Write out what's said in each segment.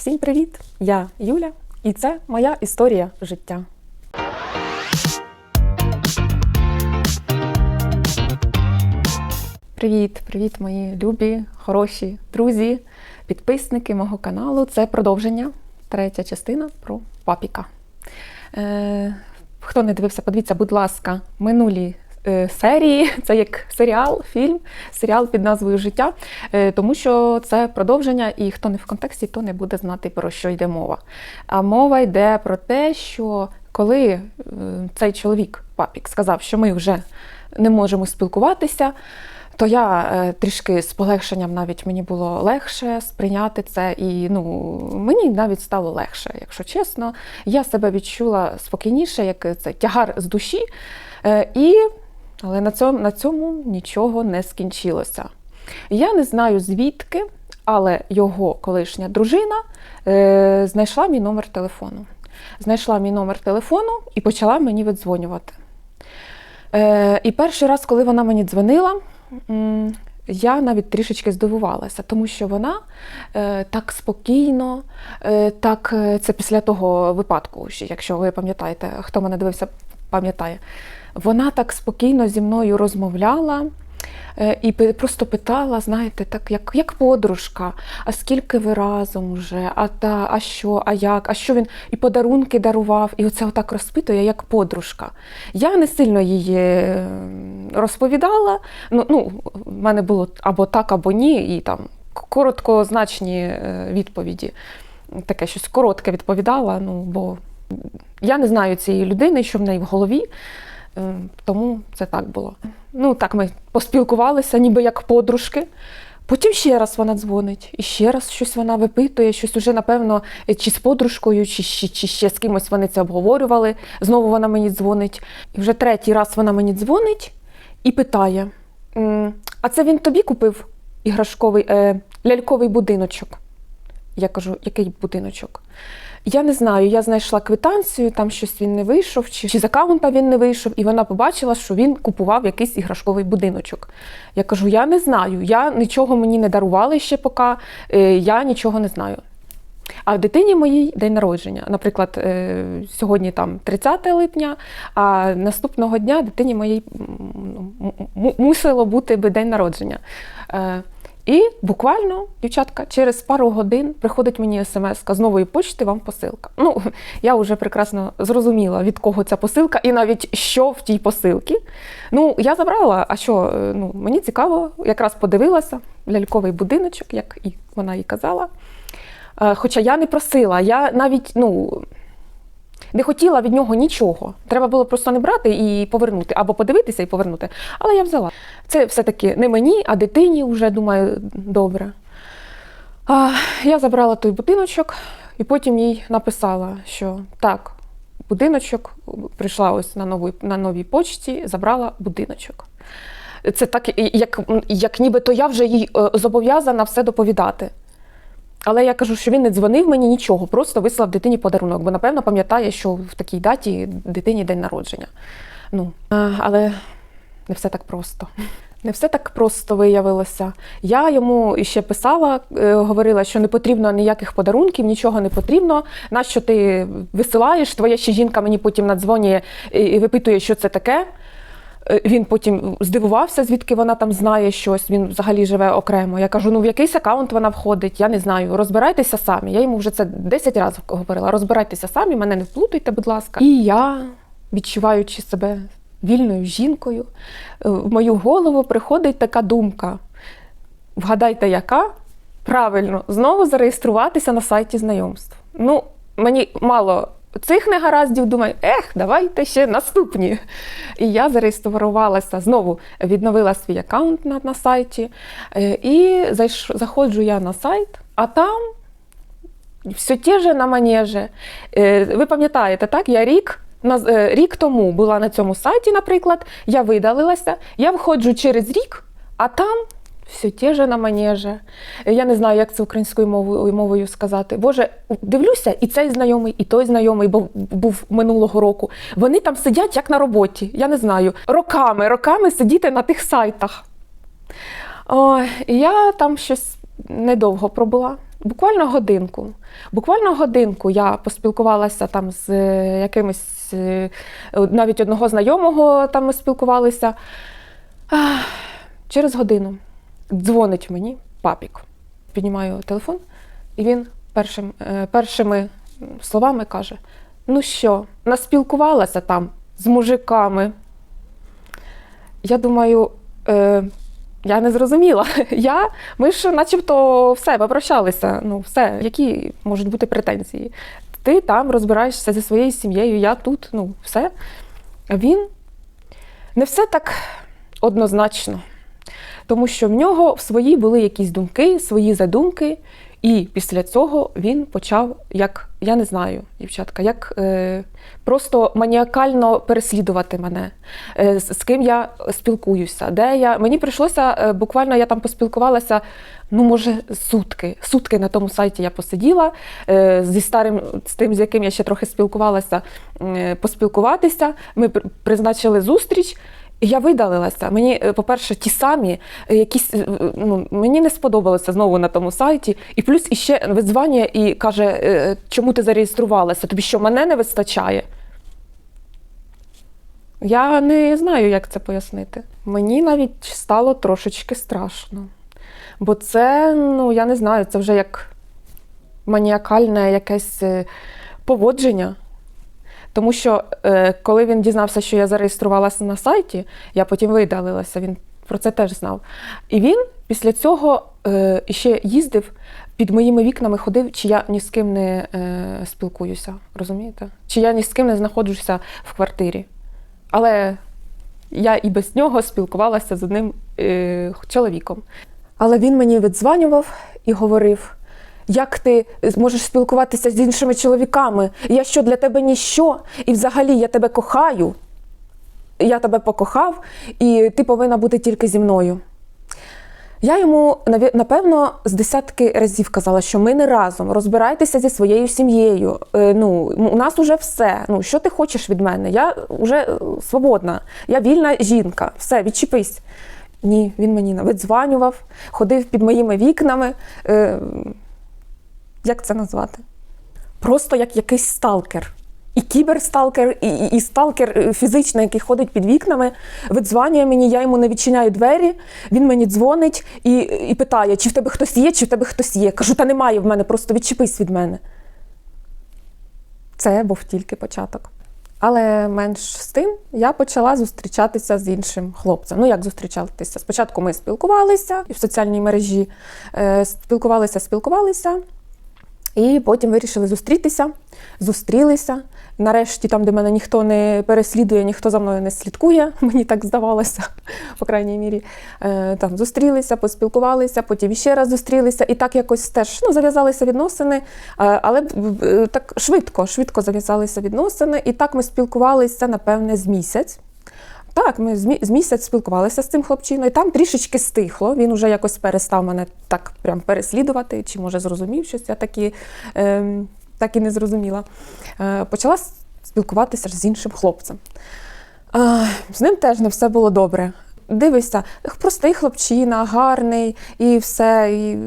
Всім привіт! Я Юля, і це моя історія життя. Привіт, привіт, мої любі, хороші друзі, підписники мого каналу. Це продовження, третя частина про папіка. Е, хто не дивився, подивіться, будь ласка, минулі серії. Це як серіал, фільм, серіал під назвою Життя, е, тому що це продовження, і хто не в контексті, то не буде знати про що йде мова. А мова йде про те, що коли е, цей чоловік, папік, сказав, що ми вже не можемо спілкуватися. То я е, трішки з полегшенням навіть мені було легше сприйняти це, і ну мені навіть стало легше, якщо чесно. Я себе відчула спокійніше, як це тягар з душі. Е, і, але на цьому, на цьому нічого не скінчилося. Я не знаю звідки, але його колишня дружина е, знайшла мій номер телефону. Знайшла мій номер телефону і почала мені видзвонювати. Е, і перший раз, коли вона мені дзвонила, я навіть трішечки здивувалася, тому що вона е, так спокійно, е, так е, це після того випадку, якщо ви пам'ятаєте, хто мене дивився, пам'ятає, вона так спокійно зі мною розмовляла. е, І просто питала, знаєте, так як, як подружка, а скільки ви разом вже, а та, а що, а як, а що він і подарунки дарував, і оце отак розпитує, як подружка. Я не сильно її е, розповідала. Ну, ну, в мене було або так, або ні, і там короткозначні е, відповіді. Таке щось коротке відповідала, ну, бо я не знаю цієї людини, що в неї в голові. Е, Тому це так було. Ну, так ми поспілкувалися, ніби як подружки. Потім ще раз вона дзвонить, і ще раз щось вона випитує, щось уже, напевно, е, чи з подружкою, чи, чи, чи ще з кимось вони це обговорювали. Знову вона мені дзвонить. І вже третій раз вона мені дзвонить і питає: а це він тобі купив іграшковий е, ляльковий будиночок? Я кажу, який будиночок? Я не знаю, я знайшла квитанцію, там щось він не вийшов, чи, чи з аккаунта він не вийшов, і вона побачила, що він купував якийсь іграшковий будиночок. Я кажу, я не знаю, я нічого мені не дарували ще поки, е, я нічого не знаю. А в дитині моїй день народження. Наприклад, е, сьогодні там 30 липня, а наступного дня дитині моїй мусило бути би день народження. І буквально, дівчатка, через пару годин приходить мені смс з нової почти вам посилка. Ну, я вже прекрасно зрозуміла, від кого ця посилка, і навіть що в тій посилці. Ну, я забрала, а що, е, ну, мені цікаво, якраз подивилася ляльковий будиночок, як і вона і казала. Е, Хоча я не просила, я навіть ну, не хотіла від нього нічого. Треба було просто не брати і повернути, або подивитися і повернути. Але я взяла. Це все-таки не мені, а дитині вже думаю, добре. А, я забрала той будиночок і потім їй написала, що так, будиночок прийшла ось на, новій, на новій почті, забрала будиночок. Це так, як, як нібито я вже їй е, зобов'язана все доповідати. Але я кажу, що він не дзвонив мені нічого, просто вислав дитині подарунок, бо напевно пам'ятає, що в такій даті дитині день народження. Ну, але не все так просто. Не все так просто виявилося. Я йому ще писала, е, говорила, що не потрібно ніяких подарунків, нічого не потрібно. Нащо ти висилаєш? Твоя ще жінка мені потім надзвонює і і випитує, що це таке. Е, Він потім здивувався, звідки вона там знає щось. Він взагалі живе окремо. Я кажу: ну в якийсь аккаунт вона входить, я не знаю. Розбирайтеся самі. Я йому вже це 10 разів говорила. Розбирайтеся самі, мене не вплутуйте, будь ласка. І я, відчуваючи себе вільною жінкою, е, в мою голову приходить така думка. Вгадайте, яка? Правильно, знову зареєструватися на сайті знайомств. Ну, мені мало цих негараздів, думаю, ех, давайте ще наступні. І я зареєструвалася, знову відновила свій аккаунт на, на сайті. Е, І заходжу я на сайт, а там все те же на манеже. Е, Ви пам'ятаєте, так? Я рік. е, Рік тому була на цьому сайті, наприклад, я видалилася, я виходжу через рік, а там все те же на манеже. Е, Я не знаю, як це українською мовою, мовою сказати. Боже, дивлюся, і цей знайомий, і той знайомий, бо був минулого року. Вони там сидять як на роботі. Я не знаю, роками, роками сидіти на тих сайтах. І я там щось недовго пробула. буквально годинку. Буквально годинку я поспілкувалася там з е, якимось, е, навіть одного знайомого там ми спілкувалися. Через годину дзвонить мені папік. Піднімаю телефон, і він першим, е, першими словами каже: Ну що, наспілкувалася там з мужиками. Я думаю, е, я не зрозуміла. Я, ми ж начебто все попрощалися. Ну, все, які можуть бути претензії. Ти там розбираєшся зі своєю сім'єю, я тут, ну, все. Він не все так однозначно. Тому що в нього в свої були якісь думки, свої задумки, і після цього він почав, як я не знаю, дівчатка, як е, просто маніакально переслідувати мене, е, з, з ким я спілкуюся, де я. Мені прийшлося е, буквально я там поспілкувалася. Ну, може, сутки. Сутки на тому сайті я посиділа е, зі старим, з тим, з яким я ще трохи спілкувалася, е, поспілкуватися. Ми призначили зустріч. Я видалилася. Мені, е, по-перше, ті самі е, якісь е, ну, мені не сподобалося знову на тому сайті. І плюс іще видзванює і каже, чому ти зареєструвалася? Тобі що мене не вистачає? Я не знаю, як це пояснити. Мені навіть стало трошечки страшно. Бо це, ну, я не знаю, це вже як маніакальне якесь поводження. Тому що е, коли він дізнався, що я зареєструвалася на сайті, я потім видалилася, він про це теж знав. І він після цього е, ще їздив під моїми вікнами, ходив, чи я ні з ким не е, спілкуюся, розумієте? Чи я ні з ким не знаходжуся в квартирі. Але я і без нього спілкувалася з одним е, чоловіком. Але він мені видзванював і говорив: як ти можеш спілкуватися з іншими чоловіками? Я що для тебе ніщо? І взагалі я тебе кохаю. Я тебе покохав, і ти повинна бути тільки зі мною. Я йому напевно з десятки разів казала, що ми не разом. Розбирайтеся зі своєю сім'єю. Е, Ну, у нас уже все. Ну, що ти хочеш від мене? Я вже е, свободна, я вільна жінка. Все, відчепись. Ні, він мені видзванював, ходив під моїми вікнами. Як це назвати? Просто як якийсь сталкер. І кіберсталкер, і, і, і сталкер е, фізичний, який ходить під вікнами, видзванює мені, я йому не відчиняю двері, він мені дзвонить і, і питає, чи в тебе хтось є, чи в тебе хтось є. Кажу, та немає в мене, просто відчепись від мене. Це був тільки початок. Але менш з тим я почала зустрічатися з іншим хлопцем. Ну як зустрічатися? Спочатку ми спілкувалися в соціальній мережі, е, спілкувалися, спілкувалися. І потім вирішили зустрітися, зустрілися. Нарешті, там, де мене ніхто не переслідує, ніхто за мною не слідкує, мені так здавалося, по крайній мірі. Е, Там зустрілися, поспілкувалися, потім ще раз зустрілися, і так якось теж ну, зав'язалися відносини, е, але е, так швидко, швидко зав'язалися відносини. І так ми спілкувалися, напевне, з місяць. Так, ми з місяць спілкувалися з цим хлопчиною. Там трішечки стихло. Він уже якось перестав мене так прям переслідувати, чи може зрозумів щось. Я такі, ем, так і не зрозуміла. Е, почала спілкуватися з іншим хлопцем. А, з ним теж не все було добре. Дивишся, простий хлопчина, гарний і все. І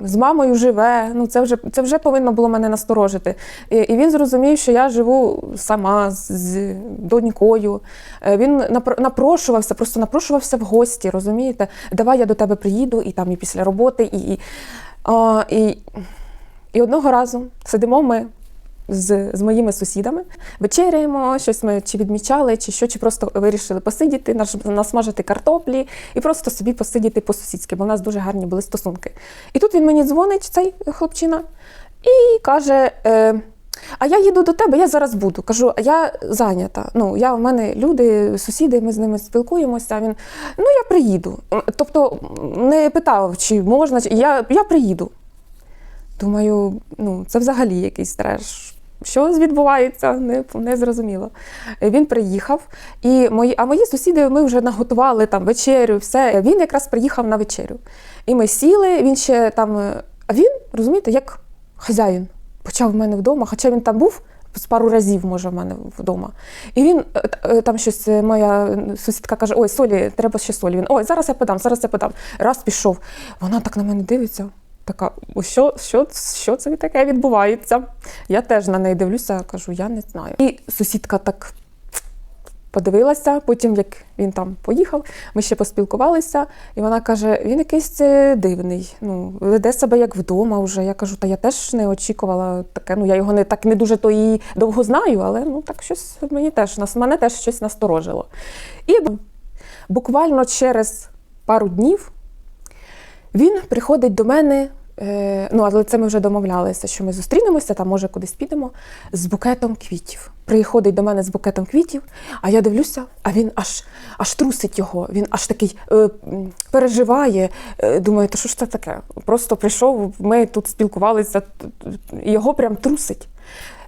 з мамою живе. Ну, це вже, це вже повинно було мене насторожити. І, і він зрозумів, що я живу сама з, донькою. Е, Він напро- напрошувався, просто напрошувався в гості, розумієте? Давай я до тебе приїду, і там і після роботи, і, і, і, і одного разу сидимо ми з, з моїми сусідами, вечеряємо, щось ми чи відмічали, чи що, чи просто вирішили посидіти, насмажити картоплі і просто собі посидіти по-сусідськи, бо в нас дуже гарні були стосунки. І тут він мені дзвонить, цей хлопчина, і каже. Е, а я їду до тебе, я зараз буду. Кажу, а я зайнята. Ну, я, в мене люди, сусіди, ми з ними спілкуємося. Він, ну я приїду. Тобто не питав, чи можна, чи я, я приїду. Думаю, ну це взагалі якийсь треш. Що відбувається, не, не зрозуміло. Він приїхав, і мої, а мої сусіди ми вже наготували там вечерю, все. Він якраз приїхав на вечерю. І ми сіли, він ще там. е, А він, розумієте, як хазяїн почав в мене вдома, хоча він там був з пару разів, може, в мене вдома. І він е, е, там щось, моя сусідка каже: Ой, солі, треба ще солі. Він ой, зараз я подам, зараз я подам. Раз пішов. Вона так на мене дивиться. Така, «О, що, що, що це таке відбувається? Я теж на неї дивлюся, кажу, я не знаю. І сусідка так подивилася, потім як він там поїхав, ми ще поспілкувалися, і вона каже: він якийсь е, дивний, ну, веде себе як вдома вже. Я кажу, та я теж не очікувала таке. Ну, я його не так не дуже то і довго знаю, але ну так щось мені теж мене теж щось насторожило. І буквально через пару днів він приходить до мене. Е, Ну, але це ми вже домовлялися, що ми зустрінемося, там може кудись підемо з букетом квітів. Приходить до мене з букетом квітів, а я дивлюся, а він аж аж трусить його. Він аж такий е, переживає. Е, думаю, то що ж це таке? Просто прийшов, ми тут спілкувалися, його прям трусить.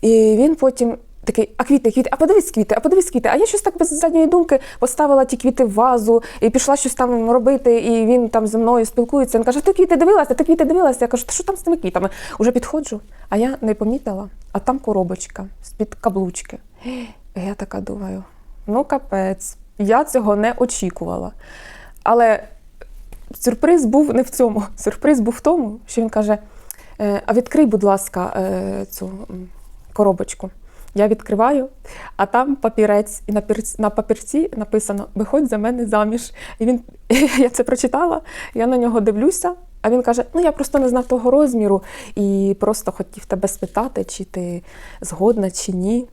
І він потім такий, а квіти, квіти, а подивись квіти, а подивись квіти. А я щось так без задньої думки поставила ті квіти в вазу і пішла щось там робити, і він там зі мною спілкується. Він каже, ти квіти дивилася, ти квіти дивилася. Я кажу, та що там з тими квітами? Уже підходжу, а я не помітила, а там коробочка з-під каблучки. І я така думаю, ну капець, я цього не очікувала. Але сюрприз був не в цьому. Сюрприз був в тому, що він каже: «Е, а відкрий, будь ласка, е, цю коробочку. Я відкриваю, а там папірець, і на пірці- на папірці написано Виходь за мене заміж. І він я це прочитала, я на нього дивлюся, а він каже: Ну я просто не знав того розміру і просто хотів тебе спитати, чи ти згодна, чи ні.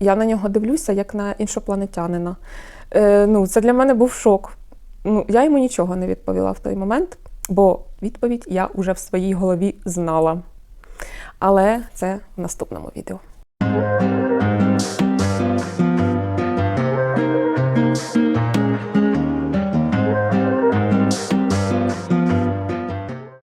Я на нього дивлюся, як на іншопланетянина. Е, ну, це для мене був шок. Ну, я йому нічого не відповіла в той момент, бо відповідь я вже в своїй голові знала. Але це в наступному відео. Música